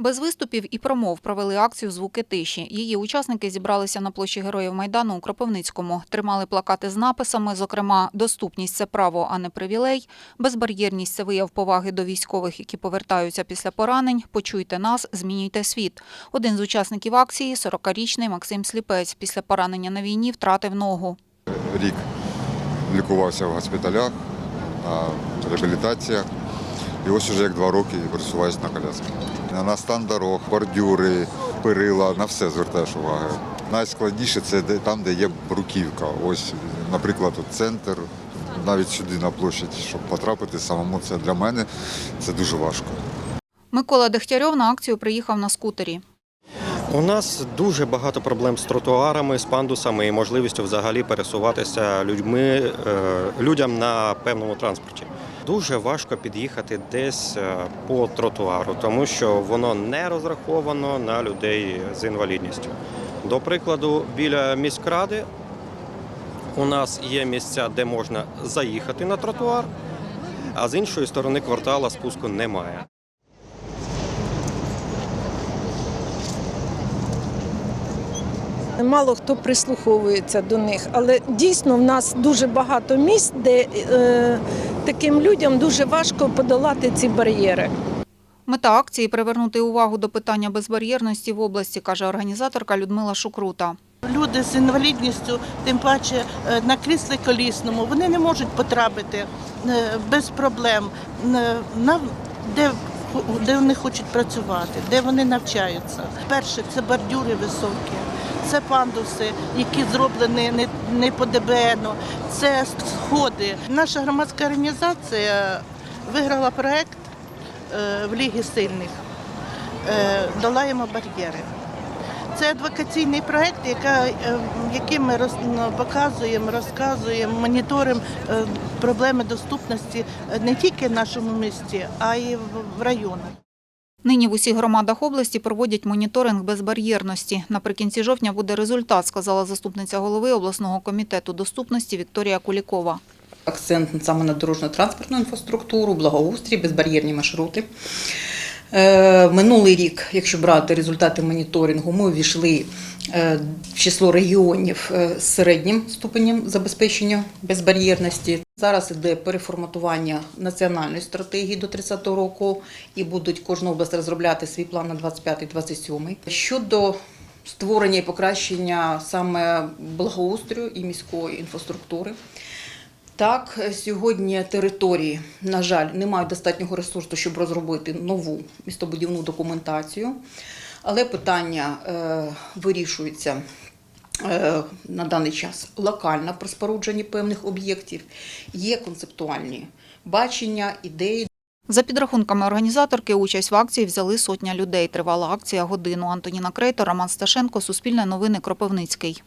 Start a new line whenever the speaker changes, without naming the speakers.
Без виступів і промов провели акцію Звуки тиші. Її учасники зібралися на площі Героїв Майдану у Кропивницькому. Тримали плакати з написами, зокрема, доступність це право, а не привілей. Безбар'єрність це вияв поваги до військових, які повертаються після поранень. Почуйте нас, змінюйте світ. Один з учасників акції 40-річний Максим Сліпець. Після поранення на війні втратив ногу.
рік лікувався в госпіталях, реабілітаціях. І ось уже як два роки пересуваюся на коляскі. На стан дорог, бордюри, перила, на все звертаєш увагу. Найскладніше це там, де є бруківка. Ось, наприклад, от центр, навіть сюди на площадь, щоб потрапити самому, це для мене це дуже важко.
Микола Дегтярьов на акцію приїхав на скутері.
У нас дуже багато проблем з тротуарами, з пандусами і можливістю взагалі пересуватися людьми, е, людям на певному транспорті. Дуже важко під'їхати десь е, по тротуару, тому що воно не розраховано на людей з інвалідністю. До прикладу, біля міськради у нас є місця, де можна заїхати на тротуар, а з іншої сторони квартала спуску немає.
Мало хто прислуховується до них, але дійсно в нас дуже багато місць, де е, таким людям дуже важко подолати ці бар'єри.
Мета акції привернути увагу до питання безбар'єрності в області, каже організаторка Людмила Шукрута.
Люди з інвалідністю, тим паче е, на кріслі колісному, вони не можуть потрапити е, без проблем е, на де, де вони хочуть працювати, де вони навчаються. Перше це бордюри високі, це пандуси, які зроблені не, не по ДБН, це сходи. Наша громадська організація виграла проект е, в Лігі сильних. Е, Долаємо бар'єри. Це адвокаційний проект, яка, е, яким ми ну, показуємо, розказуємо, моніторимо проблеми доступності не тільки в нашому місті, а й в районах.
Нині в усіх громадах області проводять моніторинг безбар'єрності. Наприкінці жовтня буде результат, сказала заступниця голови обласного комітету доступності Вікторія Кулікова.
Акцент саме на дорожньо-транспортну інфраструктуру, благоустрій, безбар'єрні маршрути. Е, Минулий рік, якщо брати результати моніторингу, ми увійшли е, в число регіонів е, з середнім ступенем забезпечення безбар'єрності. Зараз іде переформатування національної стратегії до 30-го року і будуть кожна область розробляти свій план на 25-27. Щодо створення і покращення саме благоустрою і міської інфраструктури. Так, сьогодні території, на жаль, не мають достатнього ресурсу, щоб розробити нову містобудівну документацію, але питання е, вирішується е, на даний час локально при спорудженні певних об'єктів. Є концептуальні бачення, ідеї.
За підрахунками організаторки, участь в акції взяли сотня людей. Тривала акція годину. Антоніна Крейто, Роман Сташенко, Суспільне новини, Кропивницький.